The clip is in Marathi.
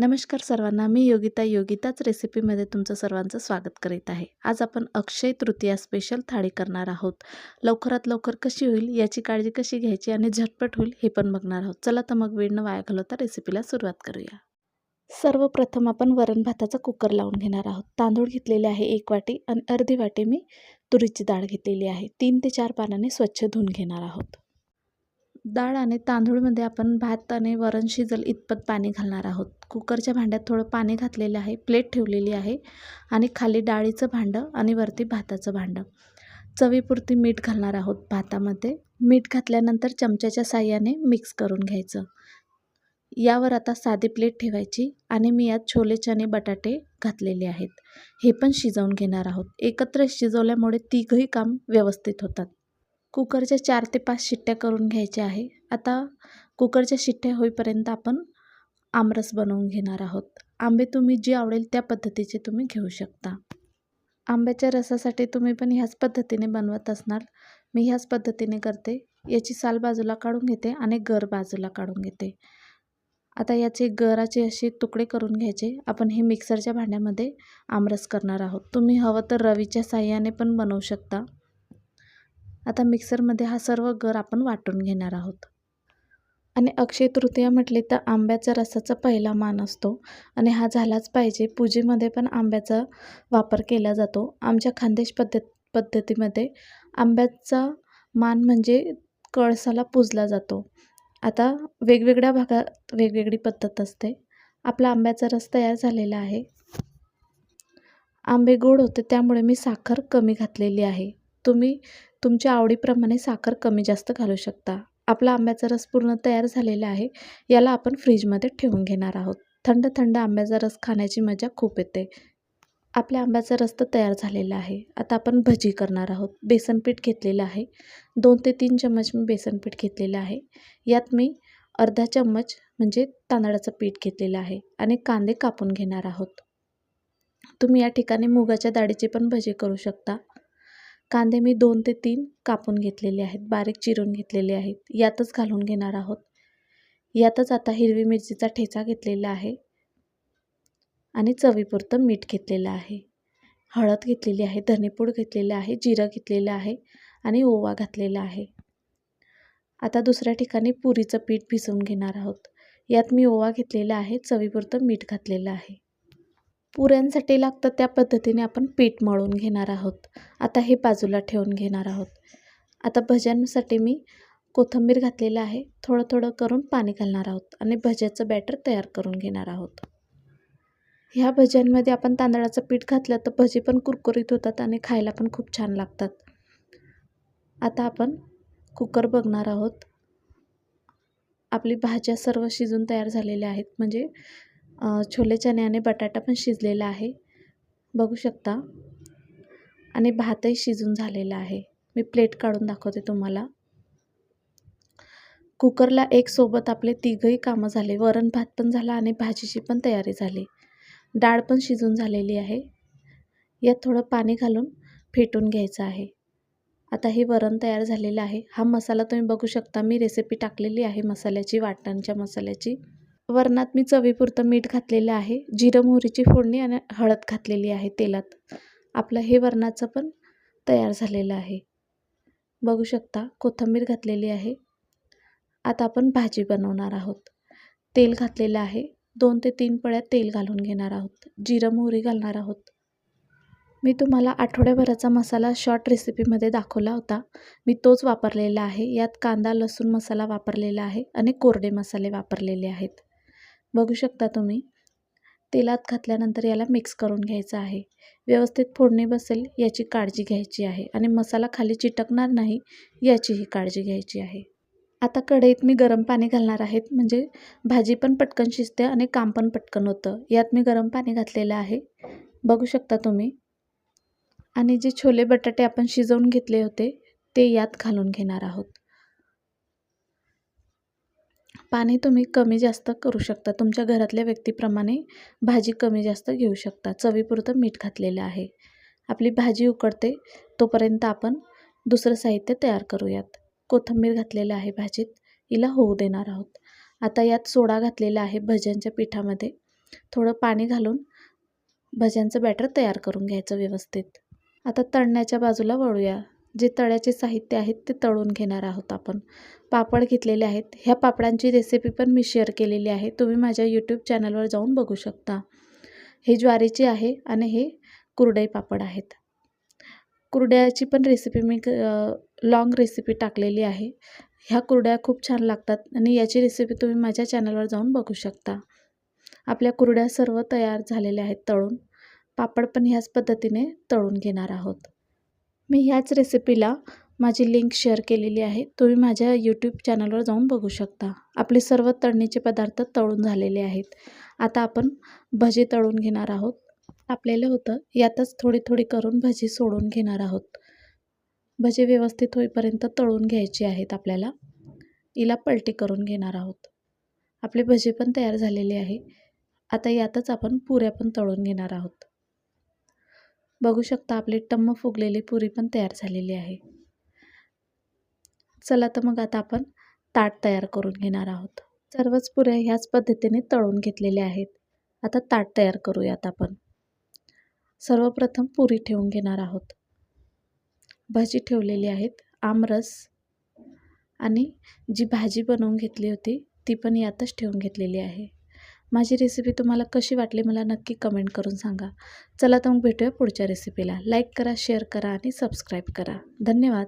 नमस्कार सर्वांना मी योगिता योगिताच रेसिपीमध्ये तुमचं सर्वांचं स्वागत करीत आहे. आज आपण अक्षय तृतीया स्पेशल थाळी करणार आहोत. लवकरात लवकर कशी होईल याची काळजी कशी घ्यायची आणि झटपट होईल हे पण बघणार आहोत. चला तर मग वेळ न वाया घालवता रेसिपीला सुरुवात करूया. सर्वप्रथम आपण वरण भाताचा कुकर लावून घेणार आहोत. तांदूळ घेतलेले आहे एक वाटी आणि अर्धी वाटी मी तुरीची डाळ घेतलेली आहे. तीन ते चार पानाने स्वच्छ धुवून घेणार आहोत. डाळ आणि तांदूळमध्ये आपण भात आणि वरण शिजल इतपत पाणी घालणार आहोत. कुकरच्या भांड्यात थोडं पाणी घातलेलं आहे प्लेट ठेवलेली आहे आणि खाली डाळीचं भांडं आणि वरती भाताचं भांडं. चवीपुरती मीठ घालणार आहोत भातामध्ये. मीठ घातल्यानंतर चमच्याच्या साह्याने मिक्स करून घ्यायचं. यावर आता साधी प्लेट ठेवायची आणि मी यात छोले चणे बटाटे घातलेले आहेत. हे पण शिजवून घेणार आहोत. एकत्र शिजवल्यामुळे तिघही काम व्यवस्थित होतात. कुकरच्या चार ते पाच शिट्ट्या करून घ्यायच्या आहे. आता कुकरच्या शिट्ट्या होईपर्यंत आपण आमरस बनवून घेणार आहोत. आंबे तुम्ही जे आवडेल त्या पद्धतीचे तुम्ही घेऊ शकता. आंब्याच्या रसासाठी तुम्ही पण ह्याच पद्धतीने बनवत असणार. मी ह्याच पद्धतीने करते. याची साल बाजूला काढून घेते आणि गर बाजूला काढून घेते. आता याचे गराचे असे तुकडे करून घ्यायचे. आपण हे मिक्सरच्या भांड्यामध्ये आमरस करणार आहोत. तुम्ही हवं तर रवीच्या साह्याने पण बनवू शकता. आता मिक्सरमध्ये हा सर्व गर आपण वाटून घेणार आहोत. आणि अक्षय तृतीया म्हटले तर आंब्याचा रसाचा पहिला मान असतो आणि हा झालाच पाहिजे. पूजेमध्ये पण आंब्याचा वापर केला जातो. आमच्या खानदेश पद्धत पद्धतीमध्ये आंब्याचा मान म्हणजे कळसाला पूजला जातो. आता वेगवेगळ्या भागात वेगवेगळी पद्धत असते. आपला आंब्याचा रस तयार झालेला आहे. आंबे गोड होते त्यामुळे मी साखर कमी घातलेली आहे. तुम्ही तुमच्या आवडीप्रमाणे साखर कमी जास्त घालू शकता. आपला आंब्याचा रस पूर्ण तयार झालेला आहे याला आपण फ्रीजमध्ये ठेवून घेणार आहोत. थंड थंड आंब्याचा रस खाण्याची मजा खूप येते. आपल्या आंब्याचा रस तर तयार झालेला आहे. आता आपण भजी करणार आहोत. बेसनपीठ घेतलेलं आहे. दोन ते तीन चम्मच मी बेसनपीठ घेतलेलं आहे. यात मी अर्धा चम्मच म्हणजे तांदळाचं पीठ घेतलेलं आहे आणि कांदे कापून घेणार आहोत. तुम्ही या ठिकाणी मुगाच्या डाळीचे पण भजी करू शकता. कांदे मी दोन ते तीन कापून घेतलेले आहेत बारीक चिरून घेतलेले आहेत. यातच घालून घेणार आहोत. यातच आता हिरवी मिरचीचा ठेचा घेतलेला आहे आणि चवीपुरतं मीठ घेतलेलं आहे. हळद घेतलेली आहे धनेपूड घेतलेलं आहे जिरं घेतलेलं आहे आणि ओवा घातलेला आहे. आता दुसऱ्या ठिकाणी पुरीचं पीठ भिजवून घेणार आहोत. यात मी ओवा घेतलेला आहे चवीपुरतं मीठ घातलेलं आहे. पुऱ्यांसाठी लागतं त्या पद्धतीने आपण पीठ मळून घेणार आहोत. आता हे बाजूला ठेवून घेणार आहोत. आता भज्यांसाठी मी कोथिंबीर घातलेलं आहे. थोडं थोडं करून पाणी घालणार आहोत आणि भज्याचं बॅटर तयार करून घेणार आहोत. ह्या भज्यांमध्ये आपण तांदळाचं पीठ घातलं तर भजी पण कुरकुरीत होतात आणि खायला पण खूप छान लागतात. आता आपण कुकर बघणार आहोत. आपली भाज्या सर्व शिजून तयार झालेल्या आहेत. म्हणजे छोले चणे आणि बटाटा पण शिजलेला आहे. बघू शकता. आणि भातही शिजून झालेला आहे. मी प्लेट काढून दाखवते तुम्हाला. कुकरला एक सोबत आपले तिघही कामं झाले. वरण भात पण झाला आणि भाजीची पण तयारी झाली. डाळ पण शिजून झालेली आहे. यात थोडं पाणी घालून फेटून घ्यायचं आहे. आता हे वरण तयार झालेलं आहे. हा मसाला तुम्ही बघू शकता. मी रेसिपी टाकलेली आहे मसाल्याची वाटणांच्या मसाल्याची. वरणात मी चवीपुरतं मीठ घातलेलं आहे जिरं मोहरीची फोडणी आणि हळद घातलेली आहे तेलात. आपलं हे वरणाचं पण तयार झालेलं आहे. बघू शकता कोथिंबीर घातलेली आहे. आता आपण भाजी बनवणार आहोत. तेल घातलेलं आहे. दोन ते तीन पळ्यात तेल घालून घेणार आहोत. जिरं मोहरी घालणार आहोत. मी तुम्हाला आठवड्याभराचा मसाला शॉर्ट रेसिपीमध्ये दाखवला होता. मी तोच वापरलेला आहे. यात कांदा लसूण मसाला वापरलेला आहे आणि कोरडे मसाले वापरलेले आहेत. बघू शकता तुम्ही. तेलात घातल्यानंतर याला मिक्स करून घ्यायचं आहे. व्यवस्थित फोडणी बसेल याची काळजी घ्यायची आहे आणि मसाला खाली चिटकणार नाही याचीही काळजी घ्यायची आहे. आता कढईत मी गरम पाणी घालणार आहेत म्हणजे भाजी पण पटकन शिजते आणि काम पण पटकन होतं. यात मी गरम पाणी घातलेलं आहे. बघू शकता तुम्ही. आणि जे छोले बटाटे आपण शिजवून घेतले होते ते यात घालून घेणार आहोत. पाणी तुम्ही कमी जास्त करू शकता. तुमच्या घरातल्या व्यक्तीप्रमाणे भाजी कमी जास्त घेऊ शकता. चवीपुरतं मीठ घातलेलं आहे. आपली भाजी उकडते. तोपर्यंत आपण दुसरं साहित्य तयार करूयात. कोथिंबीर घातलेलं आहे भाजीत. हिला होऊ देणार आहोत. आता यात सोडा घातलेला आहे भज्यांच्या पिठामध्ये. थोडं पाणी घालून भज्यांचं बॅटर तयार करून घ्यायचं व्यवस्थित. आता तळण्याच्या बाजूला वळूया. जे तळ्याचे साहित्य आहेत ते तळून घेणार आहोत आपण. पापड घेतलेले आहेत. ह्या पापडांची रेसिपी पण मी शेअर केलेली आहे. तुम्ही माझ्या यूट्यूब चॅनलवर जाऊन बघू शकता. हे ज्वारीची आहे आणि हे कुरडई पापड आहेत. कुरड्याची पण रेसिपी मी लॉंग रेसिपी टाकलेली आहे. ह्या कुरड्या खूप छान लागतात आणि याची रेसिपी तुम्ही माझ्या चॅनलवर जाऊन बघू शकता. आपल्या कुरड्या सर्व तयार झालेल्या आहेत तळून. पापड पण ह्याच पद्धतीने तळून घेणार आहोत. मी ह्याच रेसिपीला माझी लिंक शेअर केलेली आहे. तुम्ही माझ्या यूट्यूब चॅनलवर जाऊन बघू शकता. आपले सर्व तळणीचे पदार्थ तळून झालेले आहेत. आता आपण भजी तळून घेणार आहोत. आपल्याला होतं यातच थोडी थोडी करून भजी सोडून घेणार आहोत. भजी व्यवस्थित होईपर्यंत तळून घ्यायची आहेत आपल्याला. हिला पलटी करून घेणार आहोत. आपली भजी पण तयार झालेली आहे. आता यातच आपण पुऱ्या पण तळून घेणार आहोत. बघू शकता आपली टम्म फुगलेली पुरी पण तयार झालेली आहे. चला तर मग आता आपण ताट तयार करून घेणार आहोत. सर्वच पुऱ्या ह्याच पद्धतीने तळून घेतलेल्या आहेत. आता ताट तयार करूयात आपण. सर्वप्रथम पुरी ठेवून घेणार आहोत. भाजी ठेवलेली आहेत आमरस आणि जी भाजी बनवून घेतली होती ती पण यातच ठेवून घेतलेली आहे. माझी रेसिपी तुम्हाला कशी वाटली मला नक्की कमेंट करून सांगा. चला तर मग भेटूया पुढच्या रेसिपीला लाईक करा शेअर करा आणि सबस्क्राईब करा. धन्यवाद.